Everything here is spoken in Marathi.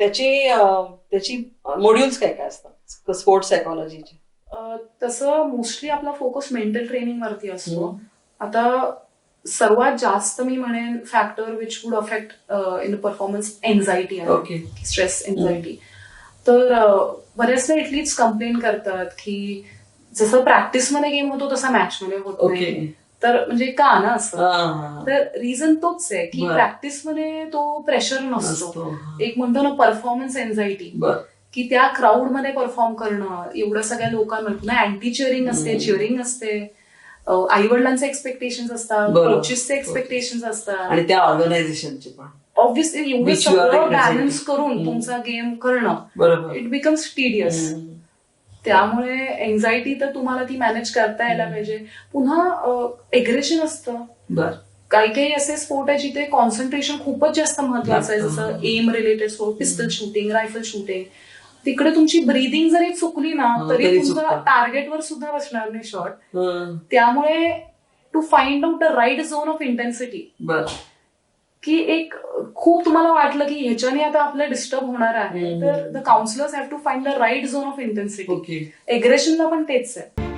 त्याची त्याची मॉड्युल्स काय काय असतात? स्पोर्ट्स सायकोलॉजीचे तसं मोस्टली आपला फोकस मेंटल ट्रेनिंग वरती असतो. आता सर्वात जास्त मी म्हणेन factor which would affect in performance anxiety आहे. ओके स्ट्रेस एन्झायटी तर बरेचसे एथलीट्स कंप्लेन करतात की जसं प्रॅक्टिसमध्ये गेम होतो तसा मॅचमध्ये होत नाही. तर म्हणजे का ना असं तर रिझन तोच आहे की. प्रॅक्टिसमध्ये तो प्रेशर नसतो. एक म्हणतो ना परफॉर्मन्स एन्झायटी की त्या क्राऊडमध्ये परफॉर्म करणं एवढं सगळ्या पुन्हा अँटी चिअरिंग असते. चिअरिंग असते आई वडिलांचे एक्सपेक्टेशन असतात. कोचेसचे एक्सपेक्टेशन असतात आणि त्या ऑर्गनायझेशनचे पण ऑब्व्हियसली एवढं सगळं. बॅलन्स करून. तुमचा गेम करणं इट बिकम्स टिडियस. त्यामुळे एन्झायटी तर तुम्हाला ती मॅनेज करता यायला. पाहिजे. पुन्हा एग्रेशन असतं. बर. काही काही असे स्पोर्ट आहे जिथे कॉन्सन्ट्रेशन खूपच जास्त महत्वाचं आहे. जसं aim related sport pistol shooting rifle shooting तिकडे तुमची ब्रीदिंग जरी चुकली ना तरी तुमचा. टार्गेटवर सुद्धा बसणार नाही शॉट हं. त्यामुळे to find out a right zone of intensity बर. की एक खूप तुम्हाला वाटलं की ह्याच्याने आता आपलं डिस्टर्ब होणार आहे. तर the counsellors have to find the right zone of intensity एग्रेशनला पण तेच आहे.